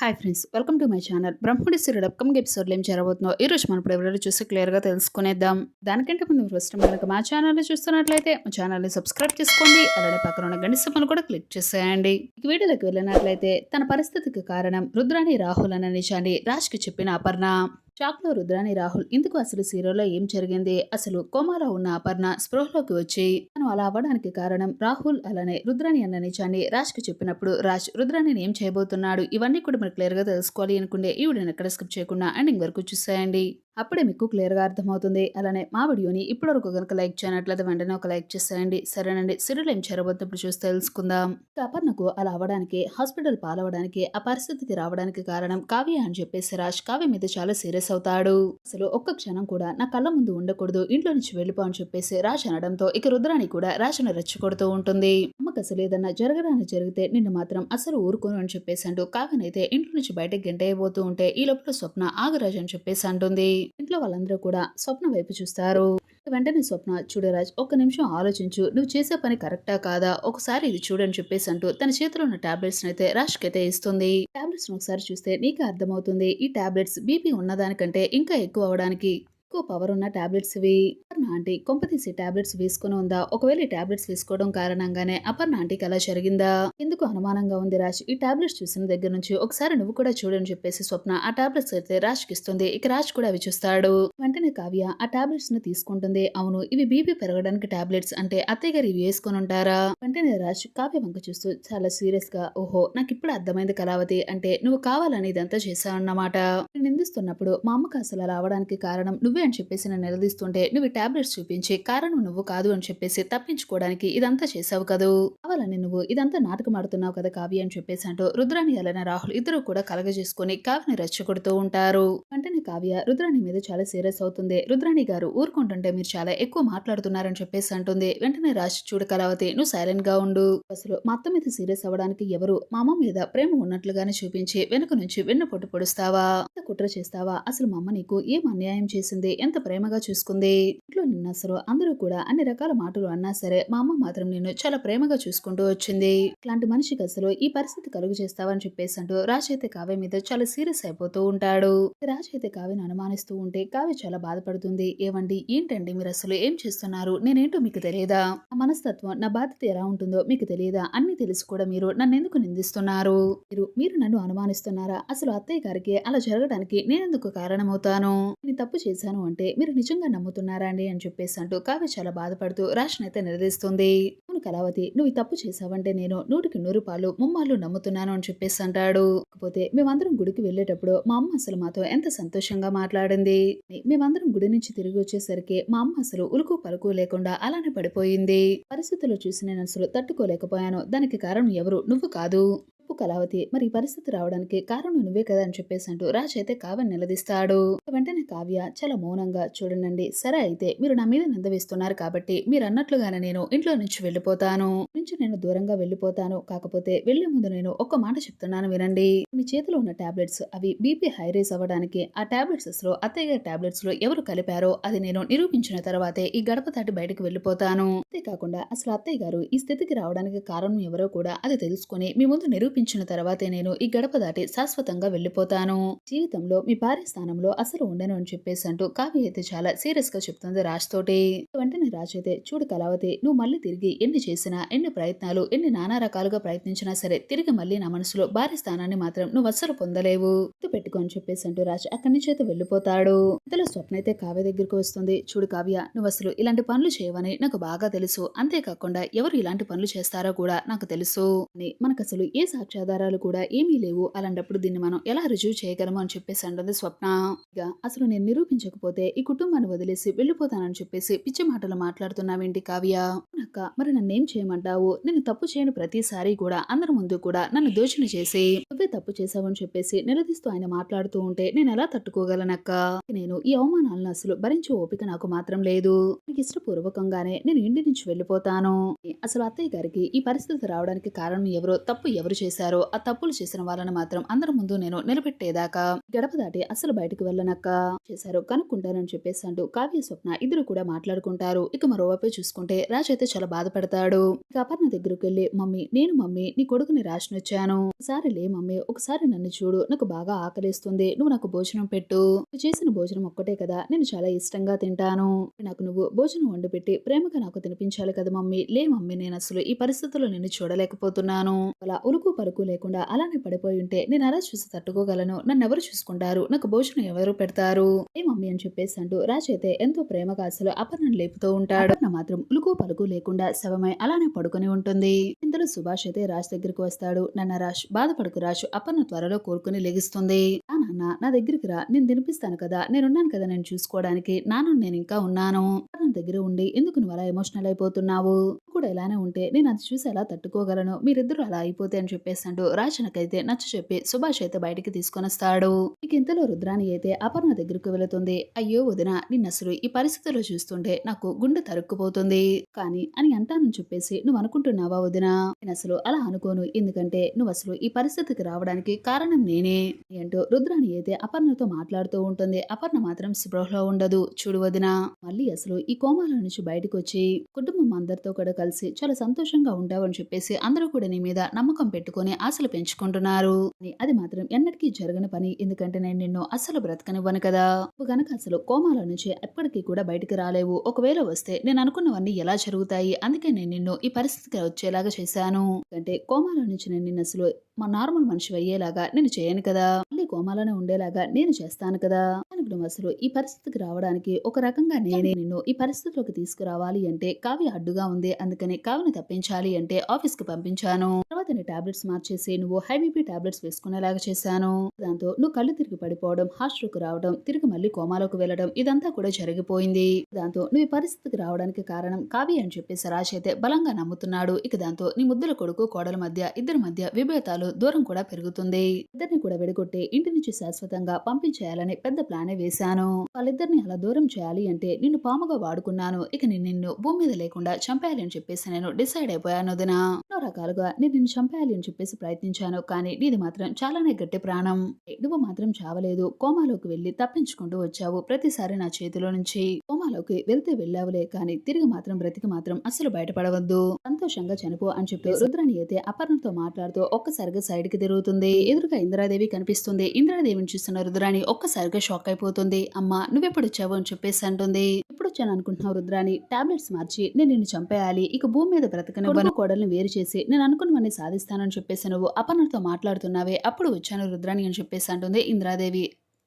Hi friends welcome to my channel Brahmadi serial upcoming ఎపిసోడ్లో ఏం జరగబోతుందో ఈ రోజు మనం ఇప్పుడు ఎవరైనా చూసి క్లియర్గా తెలుసుకునేద్దాం. దానికంటే ముందు ఫస్ట్ మనకు మా ఛానల్ని చూస్తున్నట్లయితే మా ఛానల్ని సబ్స్క్రైబ్ చేసుకోండి. అలాగే పక్కన ఉన్న గంట సమ్మను కూడా క్లిక్ చేసేయండి. ఈ వీడియోలోకి వెళ్ళినట్లయితే తన పరిస్థితికి కారణం రుద్రాని రాహుల్ అన్న నిజాన్ని రాజ్కి చెప్పిన అపర్ణ. షాక్లో రుద్రాని రాహుల్ ఇందుకు అసలు సీరియల్లో ఏం జరిగింది? అసలు కోమాలో ఉన్న అపర్ణ స్పృహలోకి వచ్చి తను అలా అవ్వడానికి కారణం రాహుల్ అలానే రుద్రాని అన్న నిజాన్ని రాజ్కి చెప్పినప్పుడు రాజ్ రుద్రాని ఏం చేయబోతున్నాడు? ఇవన్నీ కూడా మీరు క్లియర్గా తెలుసుకోవాలి అనుకుంటే ఈ వీడియోని ఎక్కడ స్కిప్ చేయకుండా ఎండింగ్ వరకు చూసేయండి. అప్పుడే మీకు క్లియర్గా అర్థమవుతుంది. అలానే మా వీడియోని ఇప్పటివరకు కనుక లైక్ చేయనట్లయితే వెంటనే ఒక లైక్ చేసేయండి. సరేనండి సీరియల్ ఏం చేరబోతున్నప్పుడు చూసి తెలుసుకుందాం. ఇక అపర్ణకు అలా అవ్వడానికి హాస్పిటల్ పాలవడానికి ఆ పరిస్థితికి రావడానికి కారణం కావ్య అని చెప్పేసి రాజ్ కావ్య మీద చాలా సీరియస్ అవుతాడు అసలు ఒక్క క్షణం కూడా నా కళ్ళ ముందు ఉండకూడదు ఇంట్లో నుంచి వెళ్ళిపో అని చెప్పేసి రాజ్ అనడంతో ఇక రుద్రాని కూడా రాజును రెచ్చగొడుతూ ఉంటుంది. అమ్మకి అసలు ఏదన్నా జరగడానికి జరిగితే నిన్ను మాత్రం అసలు ఊరుకోను అని చెప్పేసి అంటూ ఇంట్లో నుంచి బయటకు గంటయ్యబోతూ ఉంటే ఈ లోపల స్వప్న ఆగరాజు అని చెప్పేసి అంటుంది. ఇంట్లో వాళ్ళందరూ కూడా స్వప్న వైపు చూస్తారు. వెంటనే స్వప్న చూడరాజ్ ఒక్క నిమిషం ఆలోచించు. నువ్వు చేసే పని కరెక్టా కాదా? ఒకసారి ఇది చూడని చెప్పేసి అంటూ తన చేతిలో ఉన్న టాబ్లెట్స్ అయితే రాజ్ కైతే ఇస్తుంది. టాబ్లెట్స్ ఒకసారి చూస్తే నీకు అర్థమవుతుంది. ఈ టాబ్లెట్స్ బీపీ ఉన్నదానికంటే ఇంకా ఎక్కువ అవడానికి ఎక్కువ పవర్ ఉన్న టాబ్లెట్స్ ఇవి అపర్ణ ఆంటీ కొంపతీసి టాబ్లెట్స్ వేసుకుని ఉందా? ఒకవేళ ఈ టాబ్లెట్స్ వేసుకోవడం కారణంగానే అపర్ణ ఆంటీకి అలా జరిగిందా? ఎందుకు అనుమానంగా ఉంది రాజ్? ఈ టాబ్లెట్స్ చూసిన దగ్గర నుంచి ఒకసారి నువ్వు కూడా చూడని చెప్పేసి స్వప్న ఆ టాబ్లెట్స్ అయితే రాజ్కి ఇస్తుంది. ఇక రాజ్ కూడా అవి చూస్తాడు. వెంటనే కావ్య ఆ టాబ్లెట్స్ని తీసుకుంటుంది. అవును ఇవి బీపీ పెరగడానికి టాబ్లెట్స్ అంటే అత్తయ్య గారు ఇవి వేసుకొని ఉంటారా? వెంటనే రాజ్ కావ్య వంక చూస్తూ చాలా సీరియస్గా ఓహో నాకు ఇప్పుడు అర్థమైంది కళావతి. అంటే నువ్వు కావాలని ఇదంతా చేశావన్నమాట. నేను నిందిస్తున్నప్పుడు మా అమ్మకు అసలు అలా అవడానికి కారణం నువ్వే అని చెప్పేసి నన్ను నిలదీస్తుంటే నువ్వు టాబ్లెట్స్ చూపించి కారణం నువ్వు కాదు అని చెప్పేసి తప్పించుకోవడానికి ఇదంతా చేసావు కదూ? కావాలని నువ్వు ఇదంతా నాటకం ఆడుతున్నావు కదా కావ్య అని చెప్పేసి అంటూ రుద్రాని అలైన రాహుల్ ఇద్దరు కూడా కలగజేసుకుని కావ్యని రెచ్చగొడుతూ ఉంటారు. వెంటనే కావ్య రుద్రాణి మీద చాలా సీరియస్ అవుతుంది. రుద్రాణి గారు ఊరుకుంటుంటే మీరు చాలా ఎక్కువ మాట్లాడుతున్నారని చెప్పేసి అంటుంది. వెంటనే రాజ్ చూడు కళావతి నువ్వు సైలెంట్గా ఉండు. అసలు మా అత్త మీద సీరియస్ అవ్వడానికి ఎవరు మా అమ్మ మీద ప్రేమ ఉన్నట్లుగానే చూపించి వెనుక నుంచి వెన్ను పొట్టు పొడుస్తావా కుట్ర చేస్తావా? అసలు మా అమ్మ నీకు ఏం అన్యాయం చేసింది? ఎంత ప్రేమగా చూసుకుంది. ఇంట్లో నిన్న అసలు అందరూ కూడా అన్ని రకాల మాటలు అన్నా సరే మా అమ్మ మాత్రం నేను చాలా ప్రేమగా చూసుకుంటూ వచ్చింది. ఇట్లాంటి మనిషికి అసలు ఈ పరిస్థితి కలుగు చేస్తావని చెప్పేసి అంటూ రాజ్ అయితే కావ్య మీద చాలా సీరియస్ అయిపోతూ ఉంటాడు. రాజ్ అయితే కావ్యను అనుమానిస్తూ ఉంటే కావ్య చాలా బాధపడుతుంది. ఏవండి? ఏంటండి మీరు అసలు ఏం చేస్తున్నారు? నేనేంటో మీకు తెలియదా? నా మనస్తత్వం నా బాధ్యత ఎలా ఉంటుందో మీకు తెలియదా? అన్ని తెలిసి కూడా మీరు నన్ను ఎందుకు నిందిస్తున్నారు? మీరు మీరు నన్ను అనుమానిస్తున్నారా? అసలు అత్తయ్య గారికి అలా జరగడానికి నేనెందుకు కారణమవుతాను? నేను తప్పు చేశాను అంటే మీరు నిజంగా నమ్ముతున్నారా అండి అని చెప్పేసి అంటూ కావ్య చాలా బాధపడుతూ రాష్ట్రం అయితే నిలదీస్తుంది. అవును కళావతి నువ్వు తప్పు చేసావంటే నేను నూటికి నూరు పాలు ముమ్మాళ్ళు నమ్ముతున్నాను అని చెప్పేసి అంటాడు. కాకపోతే మేమందరం గుడికి వెళ్ళేటప్పుడు మా అమ్మ అసలు మాతో ఎంత సంతోషంగా మాట్లాడింది. మేమందరం గుడి నుంచి తిరిగి వచ్చేసరికి మా అమ్మ అసలు ఉలుకు పలుకు లేకుండా అలానే పడిపోయింది. పరిస్థితులు చూసి నేను అసలు తట్టుకోలేకపోయాను. దానికి కారణం ఎవరు? నువ్వు కాదు. తప్పు కళావతి. మరి పరిస్థితి రావడానికి కారణం నువ్వే కదా అని చెప్పేసి అంటూ రాజ్ అయితే కావ్యని నిలదీస్తాడు. వెంటనే కావ్య చాలా మౌనంగా చూడండి సరే అయితే మీరు నా మీద నింద వేస్తున్నారు కాబట్టి మీరు అన్నట్లుగానే నేను ఇంట్లో నుంచి వెళ్ళిపోతాను. నుంచి నేను దూరంగా వెళ్ళిపోతాను. కాకపోతే వెళ్ళే ముందు నేను ఒక్క మాట చెప్తున్నాను వినండి. మీ చేతిలో ఉన్న టాబ్లెట్స్ అవి బీపీ హై రేస్ అవ్వడానికి ఆ టాబ్లెట్స్లో అత్తయ్య గారి టాబ్లెట్స్లో ఎవరు కలిపారో అది నేను నిరూపించిన తర్వాతే ఈ గడప దాటి బయటకు వెళ్ళిపోతాను. అంతేకాకుండా అసలు అత్తయ్య గారు ఈ స్థితికి రావడానికి కారణం ఎవరో కూడా అది తెలుసుకుని మీ ముందు నిరూపించిన తర్వాతే నేను ఈ గడప దాటి శాశ్వతంగా వెళ్ళిపోతాను. జీవితంలో మీ భార్య స్థానంలో అసలు ఉండను అని చెప్పేసి అంటూ కావ్య అయితే చాలా సీరియస్గా చెప్తుంది రాజ్ తోటి. వెంటనే రాజ్ అయితే చూడు కళావతి నువ్వు మళ్ళీ తిరిగి ఎన్ని చేసినా ఎన్ని ప్రయత్నాలు ఎన్ని నానా రకాలుగా ప్రయత్నించినా సరే తిరిగి మళ్ళీ నా మనసులో భార్య స్థానాన్ని మాత్రం నువ్వు అస్సలు పొందలేవు. గుర్తు పెట్టుకొని చెప్పేసి అంటూ రాజ్ అక్కడి నుంచి అయితే వెళ్ళిపోతాడు. ఇంతలో స్వప్న అయితే కావ్య దగ్గరికి వస్తుంది. చూడు కావ్య నువ్వు అసలు ఇలాంటి పనులు చేయవని నాకు బాగా తెలుసు. అంతేకాకుండా ఎవరు ఇలాంటి పనులు చేస్తారో కూడా నాకు తెలుసు. అని మనకు అసలు ఏ సాక్ష్యాధారాలు కూడా ఏమీ లేవు. అలాంటప్పుడు దీన్ని మనం ఎలా రుజువు చేయగలము అని చెప్పేసి అంటుంది స్వప్న. ఇక అసలు నేను నిరూపించకపోతే ఈ కుటుంబాన్ని వదిలేసి వెళ్ళిపోతానని చెప్పేసి పిచ్చి మాటలు మాట్లాడుతున్నావేంటి కావ్య? అక్క మరి నన్నేం చేయమంటావు? నేను తప్పు చేయని ప్రతిసారి కూడా. అందరి ముందు కూడా నన్ను దోషణ చేసి నువ్వే తప్పు చేశావని చెప్పేసి నిలదీస్తూ ఆయన మాట్లాడుతూ ఉంటే నేను ఎలా తట్టుకోగలనక్క? నేను ఈ అవమానాలను అసలు భరించే ఓపిక నాకు మాత్రం లేదు. నాకు ఇష్టపూర్వకంగానే నేను ఇంటి నుంచి వెళ్ళిపోతాను. అసలు అత్తయ్య గారికి ఈ పరిస్థితి రావడానికి కారణం ఎవరో తప్పు ఎవరు చేసి చేశారో ఆ తప్పులు చేసిన వాళ్ళని మాత్రం అందరి ముందు నేను నిలబెట్టేదాకా గడప దాటి అసలు బయటకు వెళ్ళనక్క చేశారు కనుక్కుంటానని చెప్పేసి అంటూ కావ్య స్వప్న ఇద్దరు కూడా మాట్లాడుకుంటారు. ఇక మరోవైపు చూసుకుంటే రాజ్ అయితే చాలా బాధపడతాడు. ఇక అపర్ణ దగ్గరకు వెళ్ళి మమ్మీ నేను మమ్మీ నీ కొడుకుని రాసినొచ్చాను. ఒకసారి లే మమ్మీ ఒకసారి నన్ను చూడు నాకు బాగా ఆకలిస్తుంది నువ్వు నాకు భోజనం పెట్టు. నువ్వు చేసిన భోజనం ఒక్కటే కదా నేను చాలా ఇష్టంగా తింటాను. నాకు నువ్వు భోజనం వండి పెట్టి ప్రేమగా నాకు తినిపించాలి కదా మమ్మీ. లే మమ్మీ నేను అసలు ఈ పరిస్థితుల్లో నిన్ను చూడలేకపోతున్నాను. అలా ఉలుకు పలుకు లేకుండా అలానే పడిపోయి ఉంటే నేను అలా చూసి తట్టుకోగలను. నన్ను ఎవరు చూసుకుంటారు? నాకు భోజనం ఎవరు పెడతారు? ఏ మమ్మీ అని చెప్పేసి అంటూ రాజ్ అయితే ఎంతో ప్రేమగా అసలు అపర్ణను లేపుతూ ఉంటాడు. అపర్ణ మాత్రం ఉలుకు పలుకు లేకుండా శవమై అలానే పడుకొని ఉంటుంది. ఇంతలో సుభాష్ అయితే రాజ్ దగ్గరికి వస్తాడు. నన్న రాజ్ బాధపడుకు రాజు. అపర్ణ త్వరలో కోరుకుని లెగిస్తుంది. నా నాన్న నా దగ్గరికి రా. నేను తినిపిస్తాను కదా. నేనున్నాను కదా నేను చూసుకోవడానికి. నాన్న నేను ఇంకా ఉన్నాను. అపర్ణ దగ్గర ఉండి ఎందుకు నువ్వు అలా ఎమోషనల్ అయిపోతున్నావు? కూడా ఇలానే ఉంటే నేను అది చూసి ఎలా తట్టుకోగలను? మీరిద్దరూ అలా అయిపోతే అని చెప్పేసాడు రాజనకైతే నచ్చ చెప్పి సుభాష్ అయితే బయటికి తీసుకొని వస్తాడు ఇక ఇంతలో రుద్రాణి అయితే అపర్ణ దగ్గరకు వెళుతుంది. అయ్యో వదిన నిన్న అసలు ఈ పరిస్థితుల్లో చూస్తుంటే నాకు గుండె తరుక్కుపోతుంది. కానీ అని అంటానని చెప్పేసి నువ్వు అనుకుంటున్నావా వదిన? నేను అసలు అలా అనుకోను. ఎందుకంటే నువ్వు అసలు ఈ పరిస్థితికి రావడానికి కారణం నేనే అంటూ రుద్రాణి అయితే అపర్ణతో మాట్లాడుతూ ఉంటుంది. అపర్ణ మాత్రం స్పృహలో ఉండదు. చూడు వదిన మళ్ళీ అసలు ఈ కోమాల నుంచి బయటకు వచ్చి కుటుంబం అందరితో కూడా కలిసి చాలా సంతోషంగా ఉంటావని చెప్పేసి అందరూ కూడా నీ మీద నమ్మకం పెట్టుకొని ఆశలు పెంచుకుంటున్నారు. అది మాత్రం ఎన్నటికీ జరగని పని. ఎందుకంటే నేను నిన్ను అస్సలు బ్రతకనివ్వను కదా. నువ్వు గనక అసలు కోమాల నుంచి ఎప్పటికీ కూడా బయటికి రాలేవు. ఒకవేళ వస్తే నేను అనుకున్నవన్నీ ఎలా జరుగుతాయి? అందుకే నేను నిన్ను ఈ పరిస్థితికి వచ్చేలాగా చేశాను. అంటే కోమాల నుంచి నేను నిన్ను అసలు మా నార్మల్ మనిషి అయ్యేలాగా నేను చేయను కదా. మళ్ళీ కోమాలోనే ఉండేలాగా నేను చేస్తాను కదా. అనుకున్న అసలు ఈ పరిస్థితికి రావడానికి ఒక రకంగా నేనే నిన్ను ఈ పరిస్థితిలోకి తీసుకురావాలి అంటే కావ్య అడ్డుగా ఉంది. అందుకని కావ్యని తప్పించాలి అంటే ఆఫీస్కు పంపించాను. తర్వాత టాబ్లెట్స్ మార్చేసి నువ్వు హై బీపీ టాబ్లెట్స్ వేసుకునేలాగా చేశాను. దాంతో నువ్వు కళ్ళు తిరిగి పడిపోవడం హాస్టల్కు రావడం తిరిగి మళ్ళీ కోమాలోకి వెళ్ళడం ఇదంతా కూడా జరిగిపోయింది. దాంతో నువ్వు ఈ పరిస్థితికి రావడానికి కారణం కావ్య అని చెప్పేసి రాజ్ అయితే బలంగా నమ్ముతున్నాడు. ఇక దాంతో నీ ముద్దుల కొడుకు కోడల మధ్య ఇద్దరి మధ్య విభేదాలు దూరం కూడా పెరుగుతుంది. ఇద్దరిని కూడా విడగొట్టి ఇంటి నుంచి శాశ్వతంగా పంపించేయాలని పెద్ద ప్లానే వేశాను. వాళ్ళిద్దరిని అలా దూరం చేయాలి అంటే నిన్ను పాముగా వాడుకున్నాను. ఇక నిన్ను భూమి మీద లేకుండా చంపేయాలి అని చెప్పేసి నేను డిసైడ్ అయిపోయాను వదినా. ఎన్నో రకాలుగా నేను చంపేయాలి అని చెప్పేసి ప్రయత్నించాను. కానీ నీది మాత్రం చాలానే గట్టి ప్రాణం. నువ్వు మాత్రం చావలేదు. కోమాలోకి వెళ్ళి తప్పించుకుంటూ వచ్చావు ప్రతిసారి నా చేతిలో నుంచి. కోమాలోకి వెళ్తే వెళ్ళావులే కానీ తిరిగి మాత్రం బ్రతికి మాత్రం అస్సలు బయటపడవద్దు. సంతోషంగా చనిపో అని చెప్పి రుద్రాణి అయితే అపర్ణతో మాట్లాడుతూ ఒక్కసారిగా సైడ్కి తిరుగుతుంది. ఎదురుగా ఇందిరాదేవి కనిపిస్తుంది. ఇందిరాదేవిని చూస్తున్న రుద్రాణి ఒక్కసారిగా షాక్ అయిపోతుంది. అమ్మా నువ్వెప్పుడు వచ్చావు అని చెప్పేసి అంటుంది. వచ్చాను అనుకుంటున్నావు రుద్రాణి. టాబ్లెట్స్ మార్చి నేను నిన్ను చంపేయాలి. ఇక భూమి మీద బ్రతకనివ్వను కోడల్ని వేరు చేసి నేను అనుకున్నవన్నీ సాధిస్తానని చెప్పేసి నువ్వు అపర్ణతో మాట్లాడుతున్నావే. అప్పుడు వచ్చాను రుద్రాణి అని చెప్పేసి అంటుంది ఇందిరాదేవి.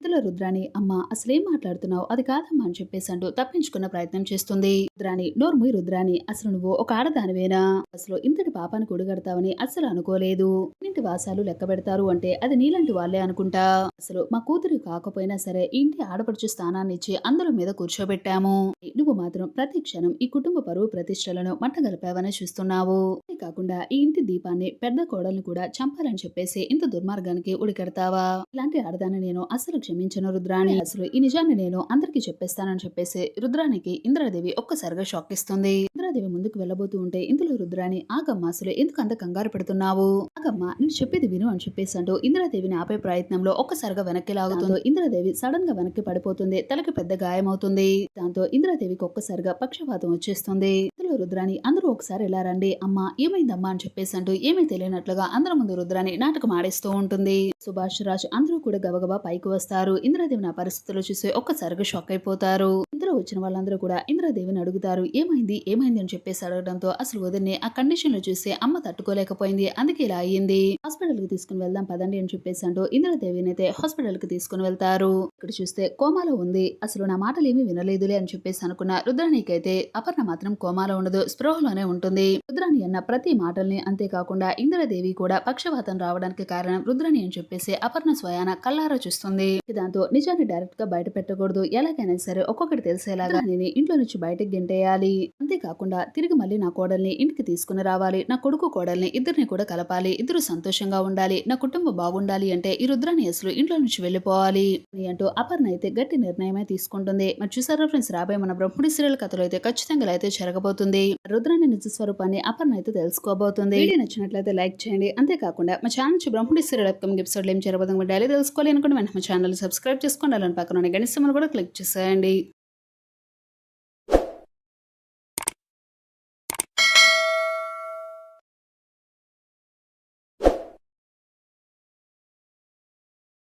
ఇందులో రుద్రాణి అమ్మ అసలేం మాట్లాడుతున్నావు? అది కాదమ్మా అని చెప్పేసి అంటూ తప్పించుకున్న ప్రయత్నం చేస్తుంది. రుద్రాణి నోర్ముయి రుద్రాణి అసలు నువ్వు ఒక ఆడదానివేనా? అసలు ఇంతటి పాపాన్ని కూడగడతావని అసలు అనుకోలేదు. ఇంటి వాసాలు లెక్క పెడతారు అంటే అది నీలాంటి వాళ్ళే అనుకుంటా? అసలు మా కూతురు కాకపోయినా సరే ఇంటి ఆడపడుచు స్థానాన్ని ఇచ్చి అందరి మీద కూర్చోబెట్టాము. నువ్వు మాత్రం ప్రతి క్షణం ఈ కుటుంబ పరువు ప్రతిష్టలను మట్టగలిపావని చూస్తున్నావు. అంతే కాకుండా ఈ ఇంటి దీపాన్ని పెద్ద కోడల్ని కూడా చంపాలని చెప్పేసి ఇంత దుర్మార్గానికి ఉడికెడతావా ఇలాంటి ఆడదాన్ని నేను అసలు క్షమించను రుద్రాణి. అసలు ఈ నిజాన్ని నేను అందరికీ చెప్పేస్తానని చెప్పేసి రుద్రానికి ఇంద్రాదేవి ఒక్కసారిగా షాక్ ఇస్తుంది. ఇంద్రాదేవి ముందుకు వెళ్ళబోతూ ఉంటే ఇందులో రుద్రాణి ఆగమ్మ అసలు ఎందుకు అంత కంగారు పెడుతున్నావు? ఆగమ్మ నేను చెప్పేది విను అని చెప్పేసి అంటూ ఇంద్రాదేవిని ఆపే ప్రయత్నంలో ఒక్కసారిగా వెనక్కి లాగుతుందో. ఇంద్రాదేవి సడన్గా వెనక్కి పడిపోతుంది. తలకి పెద్ద గాయమవుతుంది. దాంతో ఇంద్రాదేవికి ఒక్కసారిగా పక్షపాతం వచ్చేస్తుంది. ఇందులో రుద్రాణి అందరూ ఒకసారి ఇలా రండి. అమ్మా ఏమైందమ్మా అని చెప్పేసి అంటూ ఏమీ తెలియనట్లుగా అందరి ముందు రుద్రాణి నాటకం ఆడేస్తూ ఉంటుంది. సుభాష్ రాజ్ అందరూ కూడా గబగబా పైకి వస్తారు. ఇంద్రాదేవి నా పరిస్థితుల్లో చూసి ఒక్కసారిగా షాక్ అయిపోతారు. ఇందులో వచ్చిన వాళ్ళందరూ కూడా ఇంద్రదేవిని అడుగుతారు ఏమైంది? ఏమైంది? అని చెప్పేసి అడగడంతో అసలు వదిన్ని ఆ కండిషన్లో చూసి అమ్మ తట్టుకోలేకపోయింది అందుకే ఇలా అయ్యింది. హాస్పిటల్కి తీసుకుని వెళ్దాం పదండి అని చెప్పేసి అంటూ ఇంద్రదేవిని అయితే హాస్పిటల్కి తీసుకుని వెళ్తారు. ఇక్కడ చూస్తే కోమాలో ఉంది. అసలు నా మాటలు ఏమీ వినలేదులే అని చెప్పేసి అనుకున్న రుద్రానికి అయితే అపర్ణ మాత్రం కోమాలో ఉండదు స్పృహలోనే ఉంటుంది. రుద్రాణి అన్న ప్రతి మాటల్ని అంతేకాకుండా ఇంద్రదేవి కూడా పక్షవాతం రావడానికి కారణం రుద్రాణి అని చెప్పేసి అపర్ణ స్వయాన కల్లారా చూస్తుంది. దాంతో నిజాన్ని డైరెక్ట్గా బయట పెట్టకూడదు. ఎలాగైనా సరే ఒక్కొక్కటి తెలిసేలాగా నేను ఇంట్లో నుంచి బయటకు గెంటేయాలి అంతేకాకుండా తిరిగి మళ్ళీ నా కోడల్ని ఇంటికి తీసుకుని రావాలి. నా కొడుకు కోడల్ని ఇద్దరిని కూడా కలపాలి. ఇద్దరు సంతోషంగా ఉండాలి. నా కుటుంబం బాగుండాలి అంటే ఈ రుద్రాని అసలు ఇంట్లో నుంచి వెళ్ళిపోవాలి అని అంటూ అపర్ణ అయితే గట్టి నిర్ణయమే తీసుకుంటుంది. మరి చూసారా ఫ్రెండ్స్? రాబోయే మన బ్రహ్ముడి సీరియల్ కథలో అయితే ఖచ్చితంగా అయితే జరగబోతుంది రుద్రాని నిజ స్వరూపాన్ని అపర్ణ అయితే తెలుసుకోబోతుంది. వీడియో నచ్చినట్లయితే లైక్ చేయండి. అంతేకాకుండా మా ఛానల్ నుంచి బ్రహ్ముడి సీరియల్ అప్కమింగ్ ఎపిసోడ్ ఏం జరగబోతుంది డైలీ తెలుసుకోవాలి అనుకుంటే వెంటనే మా ఛానల్ సబ్స్క్రైబ్ చేసుకోండి. అలాంటి పక్కన గణిస్తామని కూడా క్లిక్ చేసేయండి.